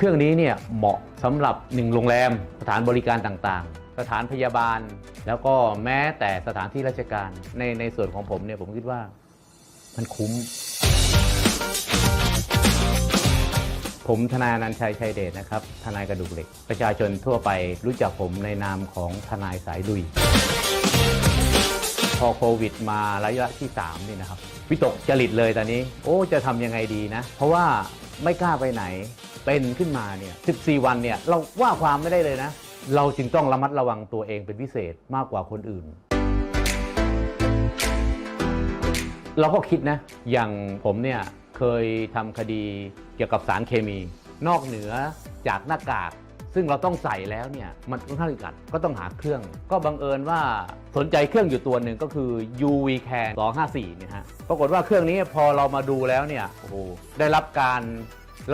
เครื่องนี้เนี่ยเหมาะสำหรับหนึ่งโรงแรม สถานบริการต่างๆ สถานพยาบาล แล้วก็แม้แต่สถานที่ราชการในในส่วนของผมเนี่ยผมคิดว่ามันคุ้ม ผมทนายนันชัยชัยเดชนะครับ ทนายกระดูกเหล็ก ประชาชนทั่วไปรู้จักผมในนามของทนายสายลุยพอโควิดมาระยะที่ 3 นี่นะครับวิตกจริตเลยตอนนี้ โอ้จะทำยังไงดีนะ เพราะว่าไม่กล้าไปไหน เป็นขึ้นมาเนี่ย14 วันเนี่ยเราว่าความไม่ได้เลยนะ เราจึงต้องระมัดระวังตัวเองเป็นพิเศษมากกว่าคนอื่น เราก็คิดนะ อย่างผมเนี่ยเคยทำคดีเกี่ยวกับสารเคมี นอกเหนือจากหน้ากากซึ่งเราต้องใส่แล้วเนี่ยมันค่อนข้างอึดอัดก็ต้องหาเครื่อง ก็บังเอิญว่าสนใจเครื่องอยู่ตัวหนึ่งก็คือ UV Can 254เนี่ยฮะปรากฏว่าเครื่องนี้พอเรามาดูแล้วเนี่ยโอ้โหได้รับการ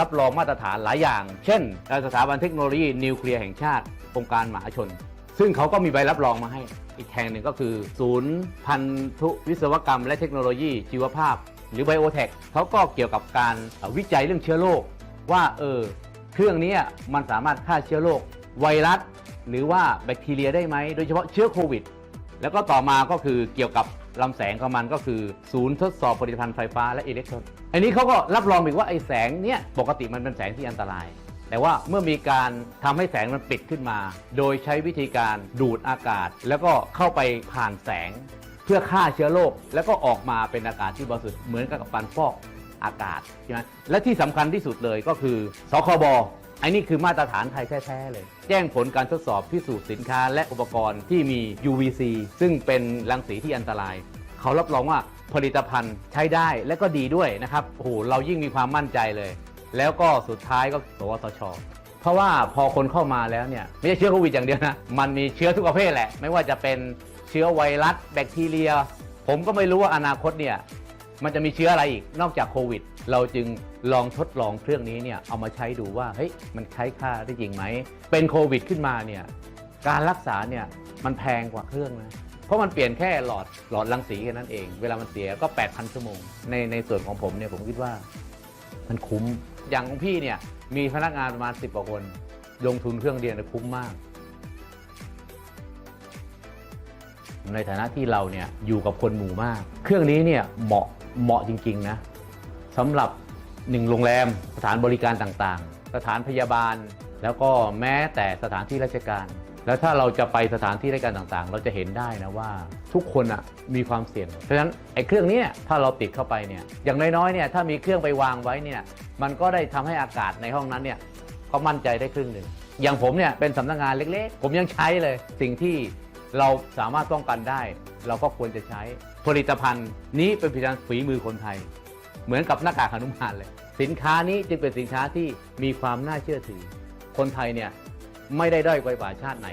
รับรองมาตรฐานหลายอย่าง เช่น สถาบันเทคโนโลยีนิวเคลียร์แห่งชาติองค์การมหาชน ซึ่งเขาก็มีใบรับรองมาให้ อีกแห่งหนึ่งก็คือ ศูนย์พันธุวิศวกรรม และเทคโนโลยีชีวภาพ หรือไบโอเทคเขาก็เกี่ยวกับการวิจัยเรื่องเชื้อโรคว่าเออเครื่องนี้มันสามารถฆ่าเชื้อโรคไวรัสหรือว่าแบคทีเรียได้ไหมโดยเฉพาะเชื้อโควิด แล้วก็ต่อมาก็คือเกี่ยวกับลำแสงของมันก็คือ ศูนย์ทดสอบผลิตภัณฑ์ไฟฟ้าและอิเล็กทรอน อันนี้เขาก็รับรองอีกว่าไอ้แสงเนี้ยปกติมันเป็นแสงที่อันตราย แต่ว่าเมื่อมีการทำให้แสงมันปิดขึ้นมา โดยใช้วิธีการดูดอากาศ แล้วก็เข้าไปผ่านแสง เพื่อฆ่าเชื้อโรคแล้วก็ออกมาเป็นอากาศที่บริสุทธิ์เหมือนกับการฟอกอากาศใช่ไหมและที่สำคัญที่สุดเลยก็คือสคบ อ้นี่คือมาตรฐานไทยแท้ๆเลย แจ้งผลการทดสอบพิสูจน์สินค้าและอุปกรณ์ที่มี UVC ซึ่งเป็นรังสีที่อันตราย เขารับรองว่าผลิตภัณฑ์ใช้ได้และก็ดีด้วยนะครับโอ้โหเรายิ่งมีความมั่นใจเลย แล้วก็สุดท้ายก็สวทชเพราะว่าพอคนเข้ามาแล้วเนี่ยไม่ใช่เชื้อโควิดอย่างเดียวนะ มันมีเชื้อทุกประเภทแหละ ไม่ว่าจะเป็นเชื้อไวรัสแบคทีเรีย ผมก็ไม่รู้ว่าอนาคตเนี่ย มันจะมีเชื้ออะไรอีกนอกจากโควิด เราจึงลองทดลองเครื่องนี้เนี่ยเอามาใช้ดูว่าเฮ้ยมันใช้ค่าได้จริงไหม เป็นโควิดขึ้นมาเนี่ยการรักษาเนี่ยมันแพงกว่าเครื่องนะเพราะมันเปลี่ยนแค่หลอดหลอดรังสีแค่นั้นเอง เวลามันเสียก็ 8,000 ชั่วโมง ในในส่วนของผมเนี่ยผมคิดว่ามันคุ้มอย่างของพี่เนี่ยมีพนักงานประมาณ 10กว่าคน ลงทุนเครื่องเดียวเนี่ยคุ้มมาก ในฐานะที่เราเนี่ยอยู่กับคนหมู่มาก เครื่องนี้เนี่ยเหมาะ เหมาะจริง ๆ นะสำหรับหนึ่งโรงแรมสถานบริการต่างๆ สถานพยาบาล แล้วก็แม้แต่สถานที่ราชการ แล้วถ้าเราจะไปสถานที่ราชการต่างๆ เราจะเห็นได้นะว่าทุกคนอะมีความเสี่ยง เพราะฉะนั้นไอ้เครื่องนี้ถ้าเราติดเข้าไปเนี่ยอย่างน้อยๆเนี่ยถ้ามีเครื่องไปวางไว้เนี่ยมันก็ได้ทำให้อากาศในห้องนั้นเนี่ยก็มั่นใจได้ครึ่งหนึ่งอย่างผมเนี่ยเป็นสำนักงานเล็ก ๆ ผมยังใช้เลยสิ่งที่ เราสามารถป้องกันได้ เราก็ควรจะใช้ผลิตภัณฑ์ นี้เป็นผลิตภัณฑ์ฝีมือคนไทย เหมือนกับหน้ากากหนุมานเลย สินค้านี้จึงเป็นสินค้าที่มีความน่าเชื่อถือ คนไทยเนี่ยไม่ได้ด้อยกว่าชาติไหน